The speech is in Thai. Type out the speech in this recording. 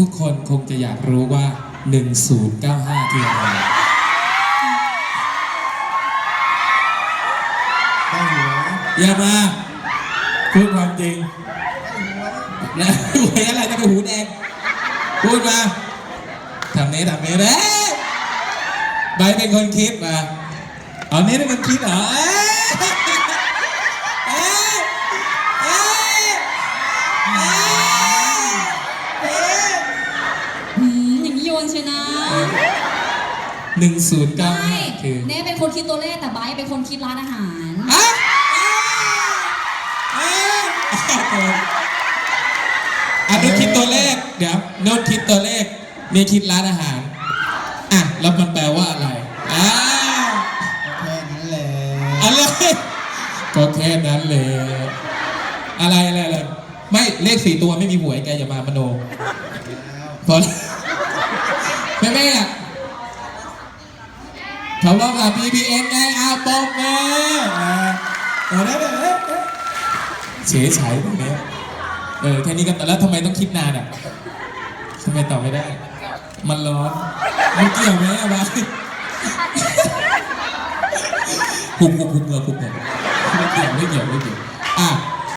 ทุกๆ คนคงจะอยากรู้ว่า 1095 คืออะไรได้หัวอย่ามาพูดความจริงนะหวยอะไรจะไปหูแดงพูดมาทำนี้ทำนี้เด้ใบเป็นคนคิดมาเอานี้เป็นคนคิดเหรอเอ้ยเอ้ยเอ้ยเอ้ยเอ้ย อืมอย่าง นี้โยนใช่นะหนึ่งศูนย์เก้าไม่คือเน่เป็นคนคิดตัวเลขแต่ไบร์ทเป็นคนคิดร้านอาหารอะอะอะอะโน้ตคิดตัวเลขเดี๋ยวโน้ตคิดตัวเลขนี่คิดร้านอาหารอะแล้วมันแปลว่าอะไรอ่าแค่นั้นแหละอะไรก็แค่นั้นเลยอะไรอะไรอะไรไม่เลขสี่ตัวไม่มีหวยแกอย่ามา มโนแล้วพอแล้ว แม่แม่อะเขาร้องกับ PPN ไงอาปอมแม่เออเออเออเออเออเฉยฉายตรงนี้เออแค่นี้ก็แต่แล้วทำไมต้องคิดนานอะทำไมตอบไม่ได้ มันร้อนมันเกี่ยวไหมอะวะหุบหุบหุบเหงือหุบเหงือไม่เกี่ยวไม่เกี่ยวไม่เกี่ยวอะ